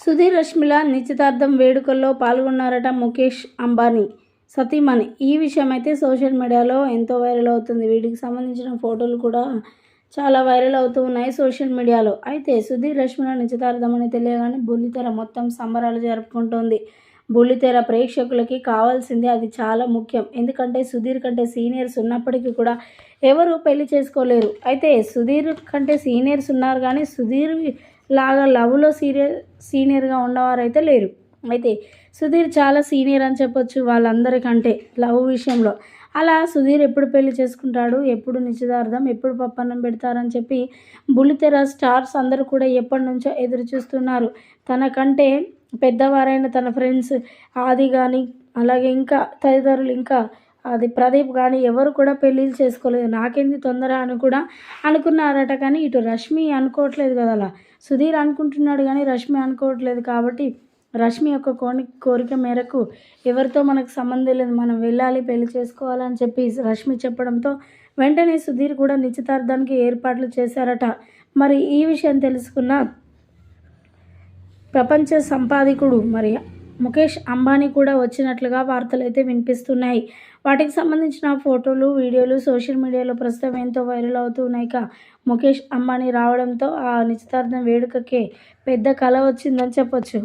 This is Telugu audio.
సుధీర్ రష్మిల నిశ్చితార్థం వేడుకల్లో పాల్గొన్నారట ముఖేష్ అంబానీ. సతీమణి. ఈ విషయం అయితే సోషల్ మీడియాలో ఎంతో వైరల్ అవుతుంది. వీటికి సంబంధించిన ఫోటోలు కూడా చాలా వైరల్ అవుతూ ఉన్నాయి సోషల్ మీడియాలో. అయితే సుధీర్ రష్మిల నిశ్చితార్థం అని తెలియగానే బుల్లితెర మొత్తం సంబరాలు జరుపుకుంటోంది. బుల్లితెర ప్రేక్షకులకి కావాల్సింది అది చాలా ముఖ్యం. ఎందుకంటే సుధీర్ కంటే సీనియర్స్ ఉన్నప్పటికీ కూడా ఎవరు పెళ్ళి చేసుకోలేరు. అయితే సుధీర్ కంటే సీనియర్స్ ఉన్నారు కానీ సుధీర్ లాగా లవ్లో సీనియర్ సీనియర్గా ఉన్నవారైతే లేరు. అయితే సుధీర్ చాలా సీనియర్ అని చెప్పొచ్చు వాళ్ళందరికంటే లవ్ విషయంలో. అలా సుధీర్ ఎప్పుడు పెళ్ళి చేసుకుంటాడు? ఎప్పుడు నిశ్చితార్థం? ఎప్పుడు పప్పన్నం పెడతారని చెప్పి బుల్లితెర స్టార్స్ అందరూ కూడా ఎప్పటి నుంచో ఎదురు చూస్తున్నారు. తనకంటే పెద్దవారైన తన ఫ్రెండ్స్ ఆది కానీ అలాగే ఇంకా తదితరులు ఇంకా అది ప్రదీప్ కానీ ఎవరు కూడా పెళ్ళిళ్ళు చేసుకోలేదు. నాకేంది తొందర అని కూడా అనుకున్నారట కానీ ఇటు రష్మి అనుకోవట్లేదు కదా అలా సుధీర్ అనుకుంటున్నాడు కానీ రష్మి అనుకోవట్లేదు కాబట్టి రష్మి యొక్క కోని కోరిక మేరకు ఎవరితో మనకు సంబంధం లేదు మనం వెళ్ళాలి పెళ్ళి చేసుకోవాలని చెప్పి రష్మి చెప్పడంతో వెంటనే సుధీర్ కూడా నిశ్చితార్థానికి ఏర్పాట్లు చేశారట. మరి ఈ విషయం తెలుసుకున్న ప్రపంచ సంపాదికుడు మరి ముఖేష్ అంబానీ కూడా వచ్చినట్లుగా వార్తలు అయితే వినిపిస్తున్నాయి. వాటికి సంబంధించిన ఫోటోలు వీడియోలు సోషల్ మీడియాలో ప్రస్తుతం ఎంతో వైరల్ అవుతున్నాయి ముఖేష్ అంబానీ రావడంతో ఆ నిశ్చితార్థం వేడుకకే పెద్ద కళ వచ్చిందని చెప్పొచ్చు.